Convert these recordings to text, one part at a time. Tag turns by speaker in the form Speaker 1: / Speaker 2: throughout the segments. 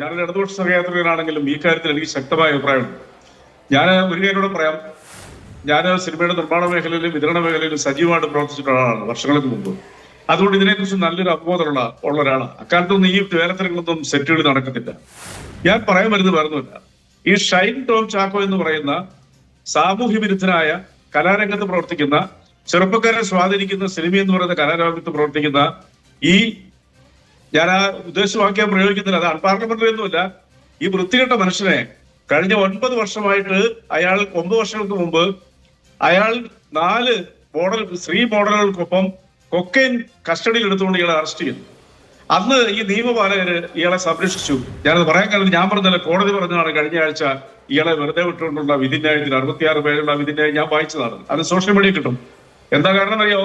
Speaker 1: ഞാനൊരു ഇടതുപക്ഷ സഹയാത്രികനാണെങ്കിലും ഈ കാര്യത്തിൽ എനിക്ക് ശക്തമായ അഭിപ്രായമുണ്ട് ഞാൻ ഒരു കാര്യം കൂടെ പറയാം. ഞാൻ സിനിമയുടെ നിർമ്മാണ മേഖലയിലും വിതരണ മേഖലയിലും സജീവമായിട്ട് പ്രവർത്തിച്ചിട്ടുള്ള ആളാണ് വർഷങ്ങൾക്ക് മുമ്പ്. അതുകൊണ്ട് ഇതിനെക്കുറിച്ച് നല്ലൊരു അവബോധമുള്ള ഉള്ള ഒരാളാണ്. അക്കാലത്തൊന്നും ഈ വേലത്തരങ്ങളൊന്നും സെറ്റുകൾ നടക്കത്തില്ല. ഞാൻ പറയാൻ വരുന്നത് വേറൊന്നുമില്ല. ഈ ഷൈൻ ടോം ചാക്കോ എന്ന് പറയുന്ന സാമൂഹ്യ വിരുദ്ധനായ കലാരംഗത്ത് പ്രവർത്തിക്കുന്ന ചെറുപ്പക്കാരെ സ്വാധീനിക്കുന്ന സിനിമ എന്ന് പറയുന്ന കലാരംഗത്ത് പ്രവർത്തിക്കുന്ന ഈ ഞാൻ ആ ഉദ്ദേശവാക്യം പ്രയോഗിക്കുന്നില്ല. അത് അൺപാർലമെന്ററി ഒന്നുമില്ല ഈ വൃത്തികെട്ട മനുഷ്യനെ കഴിഞ്ഞ ഒൻപത് വർഷമായിട്ട് അയാൾ ഒമ്പത് വർഷങ്ങൾക്ക് മുമ്പ് അയാൾ നാല് മോഡൽ സ്ത്രീ മോഡലുകൾക്കൊപ്പം കൊക്കൈൻ കസ്റ്റഡിയിൽ എടുത്തുകൊണ്ട് ഇയാളെ അറസ്റ്റ് ചെയ്തു. അന്ന് ഈ നിയമപാലകര് ഇയാളെ സംരക്ഷിച്ചു. ഞാനത് പറയാൻ കാരണം ഞാൻ പറഞ്ഞല്ലോ കോടതി പറഞ്ഞതാണ് കഴിഞ്ഞ ആഴ്ച ഇയാളെ വെറുതെ വിട്ടുകൊണ്ടുള്ള വിധിന്യായത്തിൽ അറുപത്തിയാറ് പേരുള്ള വിധിന്യായം ഞാൻ വായിച്ചതാണ്. അത് സോഷ്യൽ മീഡിയ കിട്ടും. എന്താ കാരണം അറിയോ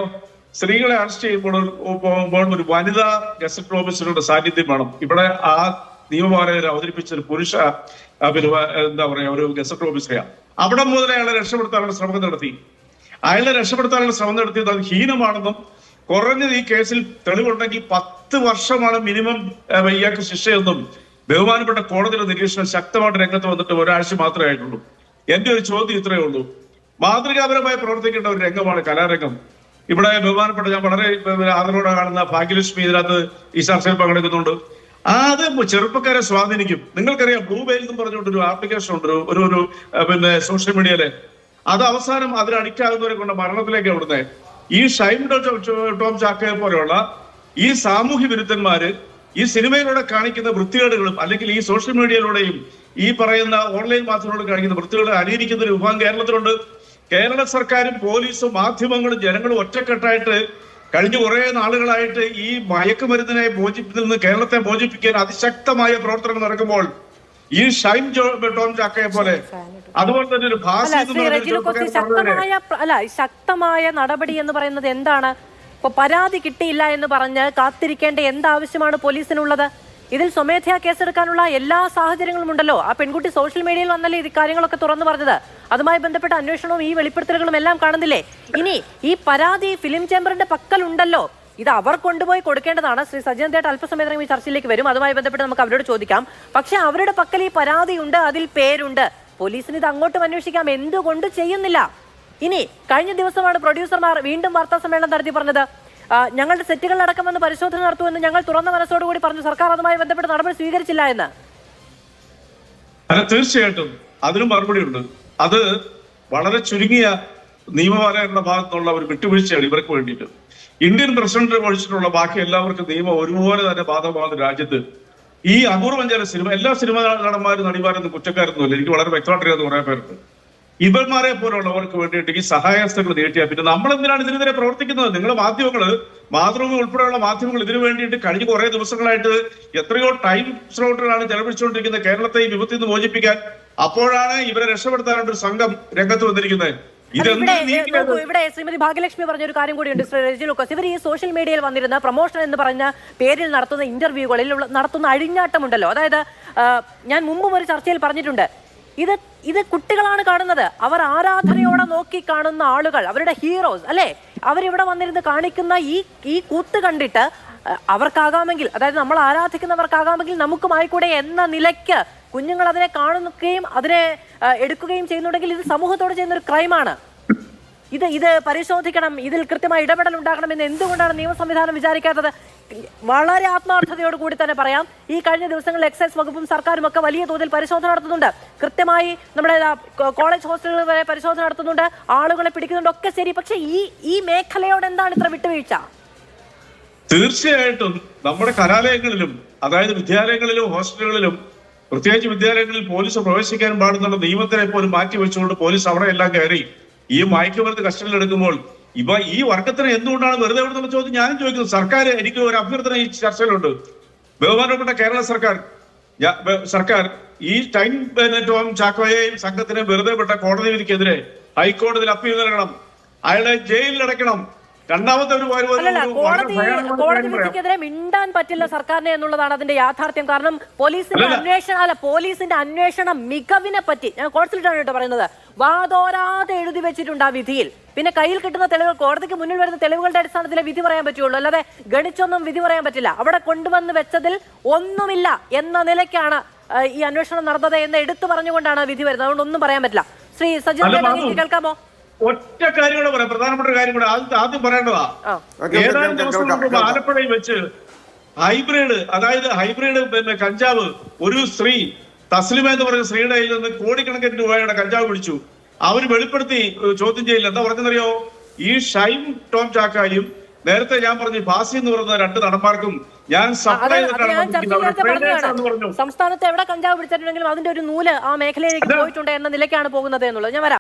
Speaker 1: സ്ത്രീകളെ അറസ്റ്റ് ചെയ്യുമ്പോൾ ഒരു- വനിതാ ഗസറ്റ് ഓഫീസറുടെ സാന്നിധ്യം വേണം. ഇവിടെ ആ നിയമപാലകർ അവതരിപ്പിച്ച ഒരു പുരുഷ എന്താ പറയാ ഒരു ഗസറ്റ് ഓഫീസറെയാണ് അവിടെ മുതൽ അയാളെ രക്ഷപ്പെടുത്താനുള്ള ശ്രമം നടത്തി. അയാളെ രക്ഷപ്പെടുത്താനുള്ള ശ്രമം നടത്തിയത് അത് ഹീനമാണെന്നും കുറഞ്ഞത് ഈ കേസിൽ തെളിവുണ്ടെങ്കിൽ പത്ത് വർഷമാണ് മിനിമം ഇയാൾക്ക് ശിക്ഷയെന്നും ബഹുമാനപ്പെട്ട കോടതിയുടെ നിരീക്ഷണം ശക്തമായിട്ട് രംഗത്ത് വന്നിട്ട് ഒരാഴ്ച മാത്രമേ ആയിട്ടുള്ളൂ. എന്റെ ഒരു ചോദ്യം ഇത്രയേ ഉള്ളൂ. മാതൃകാപരമായി പ്രവർത്തിക്കേണ്ട ഒരു രംഗമാണ് കലാരംഗം. ഇവിടെ ബഹുമാനപ്പെട്ട ഞാൻ വളരെ ആദരവോടെ കാണുന്ന ഭാഗ്യലക്ഷ്മി ഇതിനകത്ത് ഈ ചർച്ചയിൽ പങ്കെടുക്കുന്നുണ്ട്. അത് ചെറുപ്പക്കാരെ സ്വാധീനിക്കും. നിങ്ങൾക്കറിയാം ബ്ലൂ വെയിൽ എന്ന് പറഞ്ഞുകൊണ്ട് ഒരു ആപ്ലിക്കേഷൻ ഉണ്ട്. ഒരു- ഒരു പിന്നെ സോഷ്യൽ മീഡിയയിലെ അത് അവസാനം അതിന് അഡിക്റ്റ് ആകുന്നവരെ കൊണ്ട് മരണത്തിലേക്ക് അവിടുന്ന്. ഈ ഷൈൻ ടോം ചാക്കയെ പോലെയുള്ള ഈ സാമൂഹ്യ വിരുദ്ധന്മാര് ഈ സിനിമയിലൂടെ കാണിക്കുന്ന വൃത്തികേടുകളും അല്ലെങ്കിൽ ഈ സോഷ്യൽ മീഡിയയിലൂടെയും ഈ പറയുന്ന ഓൺലൈൻ മാധ്യമങ്ങളോട് കാണിക്കുന്ന വൃത്തികേട് അനുകരിക്കുന്ന ഒരു വിഭാഗം കേരളത്തിലുണ്ട്. കേരള സർക്കാരും പോലീസും മാധ്യമങ്ങളും ജനങ്ങളും ഒറ്റക്കെട്ടായിട്ട് കഴിഞ്ഞ കുറെ നാളുകളായിട്ട് ഈ മയക്കുമരുന്നിനെ മോചിപ്പിൽ നിന്ന് കേരളത്തെ മോചിപ്പിക്കാൻ അതിശക്തമായ പ്രവർത്തനം നടക്കുമ്പോൾ ഈ ഷൈൻ ടോം ചാക്കയെ പോലെ. അതുപോലെ തന്നെ ഒരു
Speaker 2: ശക്തമായ അല്ല ശക്തമായ നടപടി എന്ന് പറയുന്നത് എന്താണ്? ഇപ്പൊ പരാതി കിട്ടിയില്ല എന്ന് പറഞ്ഞ് കാത്തിരിക്കേണ്ട എന്താവശ്യമാണ് പോലീസിനുള്ളത്? ഇതിൽ സ്വമേധയാ കേസെടുക്കാനുള്ള എല്ലാ സാഹചര്യങ്ങളും ഉണ്ടല്ലോ ആ പെൺകുട്ടി സോഷ്യൽ മീഡിയയിൽ വന്നല്ലേ ഇത് കാര്യങ്ങളൊക്കെ തുറന്നു പറഞ്ഞത്? അതുമായി ബന്ധപ്പെട്ട അന്വേഷണവും ഈ വെളിപ്പെടുത്തലുകളും എല്ലാം കാണുന്നില്ലേ? ഇനി ഈ പരാതി ഫിലിം ചേംബറിന്റെ പക്കലുണ്ടല്ലോ. ഇത് അവർ കൊണ്ടുപോയി കൊടുക്കേണ്ടതാണ്. ശ്രീ സജ്ജൻ തേട്ട് അല്പസമയത്തിനും ഈ ചർച്ചയിലേക്ക് വരും. അതുമായി ബന്ധപ്പെട്ട് നമുക്ക് അവരോട് ചോദിക്കാം. പക്ഷെ അവരുടെ പക്കൽ ഈ പരാതിയുണ്ട് അതിൽ പേരുണ്ട്. പോലീസിന് ഇത് അങ്ങോട്ടും അന്വേഷിക്കാം. എന്തുകൊണ്ട് ചെയ്യുന്നില്ല? ഇനി കഴിഞ്ഞ ദിവസമാണ് പ്രൊഡ്യൂസർമാർ വീണ്ടും വാർത്താ സമ്മേളനം നടത്തി പറഞ്ഞത്. ഞങ്ങളുടെ സെറ്റുകളിലടക്കം വന്ന് പരിശോധന നടത്തുമെന്ന് ഞങ്ങൾ തുറന്ന മനസ്സോടുകൂടി പറഞ്ഞു. സർക്കാർ അതുമായി ബന്ധപ്പെട്ട് നടപടി സ്വീകരിച്ചില്ല എന്ന്.
Speaker 1: തീർച്ചയായിട്ടും. അതിനും മറുപടി ഉണ്ട് അത് വളരെ ചുരുങ്ങിയ നിയമപാലകരുടെ ഭാഗത്തുള്ള ഒരു വിട്ടുവീഴ്ചയാണ് ഇവർക്ക് വേണ്ടിയിട്ട്. ഇന്ത്യൻ പ്രസിഡന്റ് ഒഴിച്ചിട്ടുള്ള ബാക്കി എല്ലാവർക്കും നിയമം ഒരുപോലെ തന്നെ ബാധകമാകുന്ന രാജ്യത്ത് ഈ അപൂർവം ചില സിനിമ എല്ലാ സിനിമാ നടന്മാരും നടിമാരൊന്നും കുറ്റക്കാരൊന്നുമില്ല. എനിക്ക് വളരെ വ്യക്തമായിട്ടറിയാവുന്ന കുറേ പേർക്ക് ഇവന്മാരെ പോലുള്ളവർക്ക് വേണ്ടിയിട്ട് ഈ സഹായസ്ഥകൾ നീട്ടിയാൽ പിന്നെ നമ്മൾ എന്തിനാണ് ഇതിനെതിരെ പ്രവർത്തിക്കുന്നത്? നിങ്ങൾ മാധ്യമങ്ങൾ മാതൃഭൂമി ഉൾപ്പെടെയുള്ള മാധ്യമങ്ങൾ ഇതിനു വേണ്ടിയിട്ട് കഴിഞ്ഞ കുറെ ദിവസങ്ങളായിട്ട് എത്രയോ ടൈം സ്ലോട്ടുകളാണ് ചെലവഴിച്ചുകൊണ്ടിരിക്കുന്നത് കേരളത്തെ ഈ വിപത്തിൽ നിന്ന് മോചിപ്പിക്കാൻ. അപ്പോഴാണ് ഇവരെ രക്ഷപ്പെടുത്താനായിട്ട് ഒരു സംഘം രംഗത്ത് വന്നിരിക്കുന്നത്.
Speaker 2: ഇവിടെ ശ്രീമതി ഭാഗ്യലക്ഷ്മി പറഞ്ഞ ഒരു കാര്യം കൂടിയുണ്ട് റെജി ലൂക്കോസ്. ഇവർ ഈ സോഷ്യൽ മീഡിയയിൽ വന്നിരുന്ന പ്രൊമോഷൻ എന്ന് പറഞ്ഞ പേരിൽ നടത്തുന്ന ഇന്റർവ്യൂകളിൽ നടത്തുന്ന അഴിഞ്ഞാട്ടമുണ്ടല്ലോ. അതായത് ഞാൻ മുമ്പും ഒരു ചർച്ചയിൽ പറഞ്ഞിട്ടുണ്ട്. ഇത് ഇത് കുട്ടികളാണ് കാണുന്നത്. അവർ ആരാധനയോടെ നോക്കി കാണുന്ന ആളുകൾ അവരുടെ ഹീറോസ് അല്ലെ? അവരിവിടെ വന്നിരുന്ന് കാണിക്കുന്ന ഈ ഈ കൂത്ത് കണ്ടിട്ട് അവർക്കാകാമെങ്കിൽ അതായത് നമ്മൾ ആരാധിക്കുന്നവർക്കാകാമെങ്കിൽ നമുക്കും ആയിക്കൂടെ എന്ന നിലയ്ക്ക് കുഞ്ഞുങ്ങൾ അതിനെ കാണുകയും അതിനെ എടുക്കുകയും ചെയ്യുന്നുണ്ടെങ്കിൽ ഇത് സമൂഹത്തോട് ചെയ്യുന്ന ഒരു ക്രൈമാണ്. ഇത് ഇത് പരിശോധിക്കണം. ഇതിൽ കൃത്യമായി ഇടപെടൽ ഉണ്ടാകണമെന്ന് എന്തുകൊണ്ടാണ് നിയമ സംവിധാനം വിചാരിക്കാത്തത്? വളരെ ആത്മാർത്ഥതയോട് കൂടി തന്നെ പറയാം. ഈ കഴിഞ്ഞ ദിവസങ്ങളിൽ എക്സൈസ് വകുപ്പും സർക്കാരും ഒക്കെ വലിയ തോതിൽ പരിശോധന നടത്തുന്നുണ്ട്. കൃത്യമായി നമ്മുടെ കോളേജ് ഹോസ്റ്റലുകൾ വരെ പരിശോധന നടത്തുന്നുണ്ട്. ആളുകളെ പിടിക്കുന്നുണ്ട്. ഒക്കെ ശരി. പക്ഷെ ഈ ഈ മേഖലയോട് എന്താണ് ഇത്ര വിട്ടുവീഴ്ച?
Speaker 1: തീർച്ചയായിട്ടും നമ്മുടെ കലാലയങ്ങളിലും അതായത് വിദ്യാലയങ്ങളിലും ഹോസ്റ്റലുകളിലും പ്രത്യേകിച്ച് വിദ്യാലയങ്ങളിൽ പോലീസ് പ്രവേശിക്കാൻ പാടുന്നുള്ള നിയമത്തിനെ പോലും മാറ്റി വെച്ചുകൊണ്ട് പോലീസ് അവിടെ എല്ലാം കയറി. ഈ മയക്കുമരുന്ന് കസ്റ്റഡിയിൽ എടുക്കുമ്പോൾ ഇവ ഈ വർഗത്തിന് എന്തുകൊണ്ടാണ് വെറുതെ വിടുന്നുള്ള ചോദ്യം ഞാനും ചോദിക്കുന്നു. സർക്കാർ എനിക്ക് ഒരു അഭ്യർത്ഥന ഈ ചർച്ചയിലുണ്ട്. ബഹുമാനപ്പെട്ട കേരള സർക്കാർ സർക്കാർ ഈ ടൈം ബെനറ്റോം ചാക്കോയെയും സംഘത്തിനെ വെറുതെ വിട്ട കോടതി വിധിക്കെതിരെ ഹൈക്കോടതിയിൽ അപ്പീൽ നൽകണം. അയാളെ ജയിലിൽ അടയ്ക്കണം രണ്ടാമത്തെ ഒരു
Speaker 2: അല്ലല്ല കോടതി കോടതി വിധിക്കെതിരെ മിണ്ടാൻ പറ്റില്ല സർക്കാരിനെ എന്നുള്ളതാണ് അതിന്റെ യാഥാർത്ഥ്യം. കാരണം പോലീസിന്റെ. അന്വേഷണം അല്ല പോലീസിന്റെ അന്വേഷണ മികവിനെ പറ്റി ഞാൻ കോടതിയിലാണ് കേട്ടോ പറയുന്നത്. വാതോരാതെ എഴുതി വെച്ചിട്ടുണ്ട് ആ വിധിയിൽ. പിന്നെ കയ്യിൽ കിട്ടുന്ന തെളിവുകൾ കോടതിക്ക് മുന്നിൽ വരുന്ന തെളിവുകളുടെ അടിസ്ഥാനത്തിലെ വിധി പറയാൻ പറ്റുള്ളൂ അല്ലാതെ ഗണിച്ചൊന്നും വിധി പറയാൻ പറ്റില്ല. അവിടെ കൊണ്ടുവന്ന് വെച്ചതിൽ ഒന്നുമില്ല എന്ന നിലയ്ക്കാണ് ഈ അന്വേഷണം നടന്നത് എന്ന് എടുത്തു പറഞ്ഞുകൊണ്ടാണ് വിധി വരുന്നത്. അതുകൊണ്ട് ഒന്നും പറയാൻ പറ്റില്ല. ശ്രീ സജിത് കേൾക്കാമോ?
Speaker 1: ഒറ്റ കാര്യം കൂടെ പറയാം. പ്രധാനപ്പെട്ട ഒരു കാര്യം കൂടെ ആദ്യം ആദ്യം പറയേണ്ടതാ. ഏതാനും ദിവസം മുമ്പ് ആലപ്പുഴയിൽ വെച്ച് ഹൈബ്രിഡ് അതായത് ഹൈബ്രിഡ് പിന്നെ കഞ്ചാവ് ഒരു സ്ത്രീ തസ്ലിമ എന്ന് പറയുന്ന സ്ത്രീയുടെ കയ്യിൽ നിന്ന് കോടിക്കണക്കിന് രൂപയുടെ കഞ്ചാവ് പിടിച്ചു. അവർ വെളിപ്പെടുത്തി ചോദ്യം ചെയ്യില്ല എന്താ പറഞ്ഞെന്നറിയോ? ഈ ഷൈം ടോം ചാക്കായും നേരത്തെ ഞാൻ പറഞ്ഞു ഫാസി എന്ന് പറയുന്ന രണ്ട് നടന്മാർക്കും ഞാൻ സപ്ലൈ
Speaker 2: സംസ്ഥാനത്ത് എവിടെ കഞ്ചാവ് പിടിച്ചിട്ടുണ്ടെങ്കിലും അതിന്റെ ഒരു നൂൽ ആ മേഖലയിലേക്ക് പോയിട്ടുണ്ട് എന്ന നിലയ്ക്കാണ് പോകുന്നത് എന്നുള്ളത്. ഞാൻ വരാം.